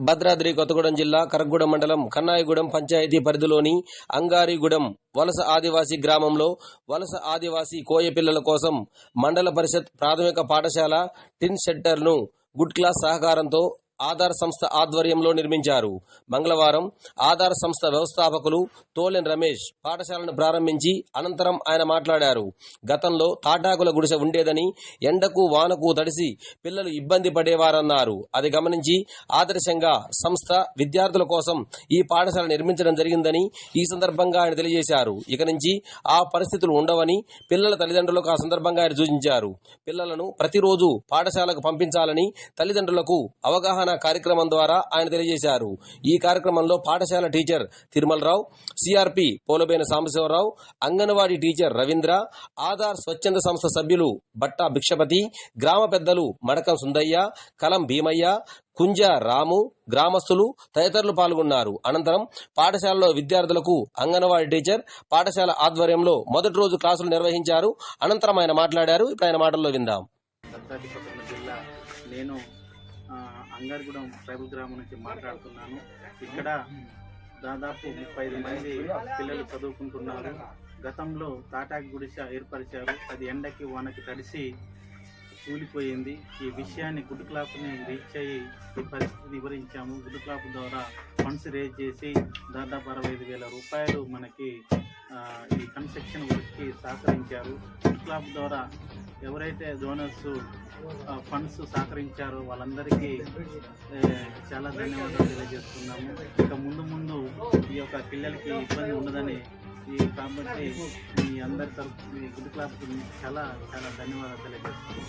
భద్రాద్రి కొత్తగూడెం జిల్లా కరగూడెం మండలం కన్నాయిగూడెం పంచాయతీ పరిధిలోని అంగారిగూడెం వలస ఆదివాసీ గ్రామంలో వలస ఆదివాసీ కోయ పిల్లల కోసం మండల పరిషత్ ప్రాథమిక పాఠశాల టిన్ షెట్టర్ను గుడ్ క్లాస్ సహకారంతో ఆధార్ సంస్థ ఆధ్వర్యంలో నిర్మించారు. మంగళవారం ఆధార్ సంస్థ వ్యవస్థాపకులు తోలెన్ రమేష్ పాఠశాలను ప్రారంభించి అనంతరం ఆయన మాట్లాడారు. గతంలో తాటాకుల గుడిసె ఉండేదని ఎండకు వానకు తడిసి పిల్లలు ఇబ్బంది పడేవారన్నారు. అది గమనించి ఆదర్శంగా సంస్థ విద్యార్థుల కోసం ఈ పాఠశాల నిర్మించడం జరిగిందని ఈ సందర్భంగా ఆయన తెలియజేశారు. ఇక నుంచి ఆ పరిస్థితులు ఉండవని పిల్లల తల్లిదండ్రులకు ఆ సందర్భంగా ఆయన సూచించారు. పిల్లలను ప్రతిరోజు పాఠశాలకు పంపించాలని తల్లిదండ్రులకు అవగాహన కార్యక్రమం ద్వారా ఆయన తెలియజేశారు. ఈ కార్యక్రమంలో పాఠశాల teacher Tirumala Rao CRP Polabena Sambasiva Rao anganwadi teacher Ravindra Aadhaar స్వచ్ఛంద సంస్థ సభ్యులు బట్టా భిక్షపతి గ్రామ పెద్దలు మడకం సుందయ్య కలం భీమయ్య కుంజ రాము గ్రామస్తులు తదితరులు పాల్గొన్నారు. అనంతరం పాఠశాలలో విద్యార్థులకు అంగన్వాడీ టీచర్ పాఠశాల ఆధ్వర్యంలో మొదటి రోజు క్లాసులు నిర్వహించారు. అనంతరం ఆయన మాట్లాడారు. ఇప్పుడు ఆయన మాటల్లో విందాం. నేను అంగారిగూడెం ట్రైబల్ గ్రామం నుంచి మాట్లాడుతున్నాను. ఇక్కడ దాదాపు ముప్పై ఐదు మంది పిల్లలు చదువుకుంటున్నారు. గతంలో తాటాకి గుడిసె ఏర్పరిచారు. అది ఎండకి వానకి తడిసి కూలిపోయింది. ఈ విషయాన్ని గుడ్ క్లాప్ని రీచ్ అయ్యి ఈ పరిస్థితిని వివరించాము. గుడ్ క్లాప్ ద్వారా ఫండ్స్ రేజ్ చేసి దాదాపు అరవై ఐదు వేల రూపాయలు మనకి ఈ కన్స్ట్రక్షన్ వర్క్కి సహకరించారు. గుడ్ క్లాప్ ద్వారా ఎవరైతే డోనర్స్ ఫండ్స్ సహకరించారో వాళ్ళందరికీ చాలా ధన్యవాదాలు తెలియజేస్తున్నాము. ఇక ముందు ముందు ఈ యొక్క పిల్లలకి ఇబ్బంది ఉండదని ఈ కాబట్టి మీ అందరి తరఫు మీ గుడ్ క్లాస్ చాలా చాలా ధన్యవాదాలు తెలియజేస్తున్నాము.